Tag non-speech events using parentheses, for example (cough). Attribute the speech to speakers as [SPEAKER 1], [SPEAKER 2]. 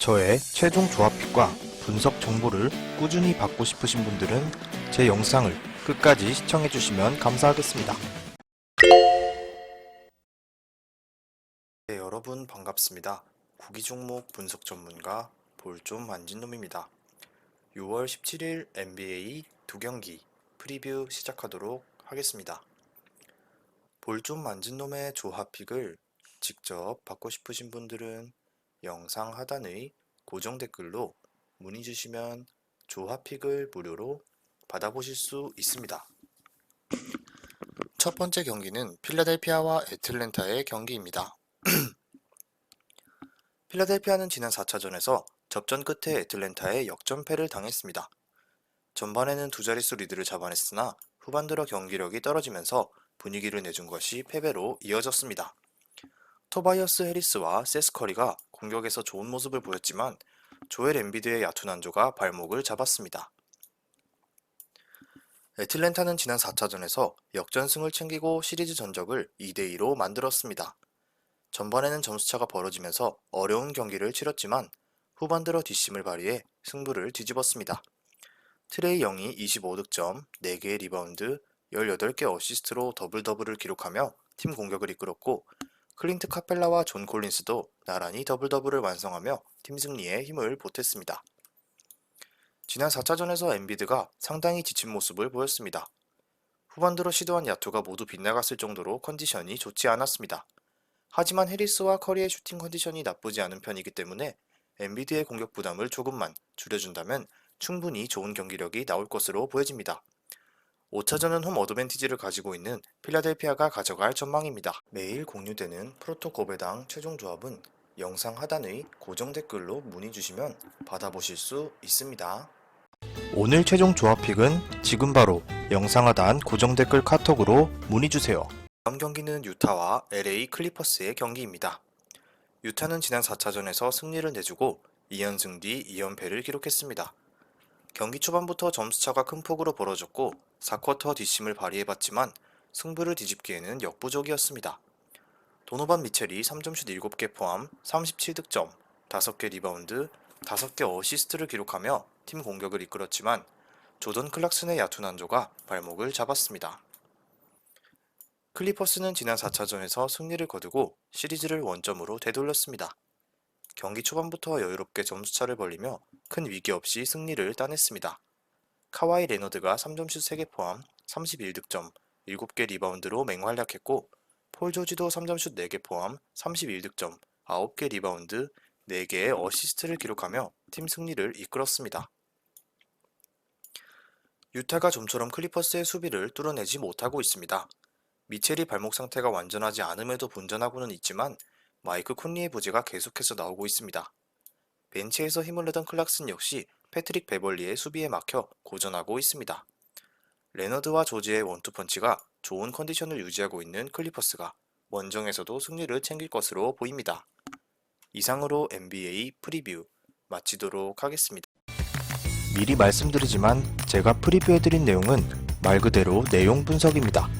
[SPEAKER 1] 저의 최종 조합픽과 분석 정보를 꾸준히 받고 싶으신 분들은 제 영상을 끝까지 시청해주시면 감사하겠습니다. 네, 여러분 반갑습니다. 구기 종목 분석 전문가 볼좀 만진 놈입니다. 6월 17일 NBA 두 경기 프리뷰 시작하도록 하겠습니다. 볼좀 만진 놈의 조합픽을 직접 받고 싶으신 분들은 영상 하단의 고정 댓글로 문의 주시면 조합픽을 무료로 받아보실 수 있습니다. 첫 번째 경기는 필라델피아와 애틀랜타의 경기입니다. (clears throat) 필라델피아는 지난 4차전에서 접전 끝에 애틀랜타에 역전패를 당했습니다. 전반에는 두 자릿수 리드를 잡아냈으나 후반 들어 경기력이 떨어지면서 분위기를 내준 것이 패배로 이어졌습니다. 토바이어스 해리스와 세스커리가 공격에서 좋은 모습을 보였지만 조엘 엠비드의 얕은 안조가 발목을 잡았습니다. 애틀랜타는 지난 4차전에서 역전승을 챙기고 시리즈 전적을 2대2로 만들었습니다. 전반에는 점수차가 벌어지면서 어려운 경기를 치렀지만 후반 들어 뒷심을 발휘해 승부를 뒤집었습니다. 트레이 영이 25득점, 4개의 리바운드, 18개 어시스트로 더블 더블을 기록하며 팀 공격을 이끌었고 클린트 카펠라와 존 콜린스도 나란히 더블 더블을 완성하며 팀 승리에 힘을 보탰습니다. 지난 4차전에서 엔비드가 상당히 지친 모습을 보였습니다. 후반 들어 시도한 야투가 모두 빗나갔을 정도로 컨디션이 좋지 않았습니다. 하지만 해리스와 커리의 슈팅 컨디션이 나쁘지 않은 편이기 때문에 엔비드의 공격 부담을 조금만 줄여준다면 충분히 좋은 경기력이 나올 것으로 보여집니다. 5차전은 홈 어드밴티지를 가지고 있는 필라델피아가 가져갈 전망입니다. 매일 공유되는 프로토 고배당 최종 조합은 영상 하단의 고정 댓글로 문의 주시면 받아보실 수 있습니다. 오늘 최종 조합픽은 지금 바로 영상 하단 고정 댓글 카톡으로 문의 주세요. 다음 경기는 유타와 LA 클리퍼스의 경기입니다. 유타는 지난 4차전에서 승리를 내주고 2연승 뒤 2연패를 기록했습니다. 경기 초반부터 점수차가 큰 폭으로 벌어졌고 4쿼터 뒷심을 발휘해봤지만 승부를 뒤집기에는 역부족이었습니다. 도노반 미첼이 3점슛 7개 포함 37득점, 5개 리바운드, 5개 어시스트를 기록하며 팀 공격을 이끌었지만 조던 클락슨의 얕은 안조가 발목을 잡았습니다. 클리퍼스는 지난 4차전에서 승리를 거두고 시리즈를 원점으로 되돌렸습니다. 경기 초반부터 여유롭게 점수차를 벌리며 큰 위기 없이 승리를 따냈습니다. 카와이 레너드가 3점슛 3개 포함 31득점, 7개 리바운드로 맹활약했고 폴 조지도 3점슛 4개 포함 31득점, 9개 리바운드, 4개의 어시스트를 기록하며 팀 승리를 이끌었습니다. 유타가 좀처럼 클리퍼스의 수비를 뚫어내지 못하고 있습니다. 미첼이 발목 상태가 완전하지 않음에도 본전하고는 있지만 마이크 콘리의 부재가 계속해서 나오고 있습니다. 벤치에서 힘을 내던 클락슨 역시 패트릭 베벌리의 수비에 막혀 고전하고 있습니다. 레너드와 조지의 원투펀치가 좋은 컨디션을 유지하고 있는 클리퍼스가 원정에서도 승리를 챙길 것으로 보입니다. 이상으로 NBA 프리뷰 마치도록 하겠습니다. 미리 말씀드리지만 제가 프리뷰해드린 내용은 말 그대로 내용 분석입니다.